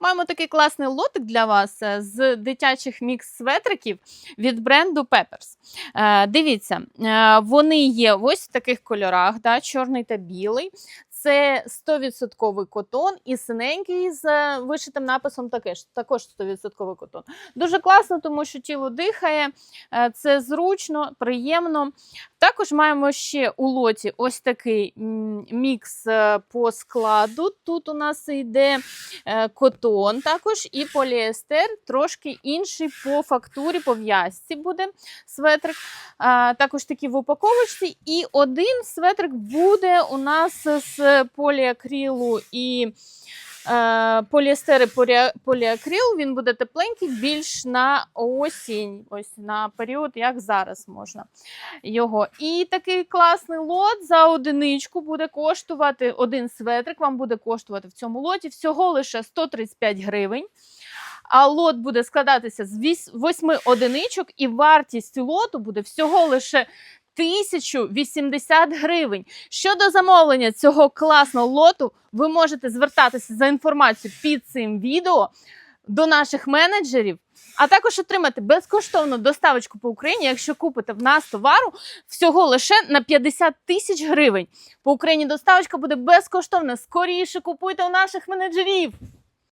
Маємо такий класний лотик для вас е, з дитячих мікс-светриків від бренду Peppers. Е, Дивіться, е, вони є ось в таких кольорах, да, чорний та білий. Це 100% котон і синенький з е, вишитим написом також, також 100% котон. Дуже класно, тому що тіло дихає, е, це зручно, приємно. Також маємо ще у лоті ось такий мікс е, по складу. Тут у нас йде котон також і поліестер, трошки інший по фактурі, по в'язці буде светрик. Також такі в упаковочці. І один светрик буде у нас з поліакрилу і е, поліестери полі- поліакрил. Він буде тепленький більш на осінь, ось на період, як зараз можна його. І такий класний лот за одиничку буде коштувати один светрик. Вам буде коштувати в цьому лоті всього лише 135 гривень. А лот буде складатися з восьми одиничок, і вартість лоту буде всього лише 1080 гривень. Щодо замовлення цього класного лоту, ви можете звертатися за інформацією під цим відео до наших менеджерів, а також отримати безкоштовну доставочку по Україні, якщо купите в нас товару всього лише на 50 тисяч гривень. По Україні доставочка буде безкоштовна. Скоріше купуйте у наших менеджерів.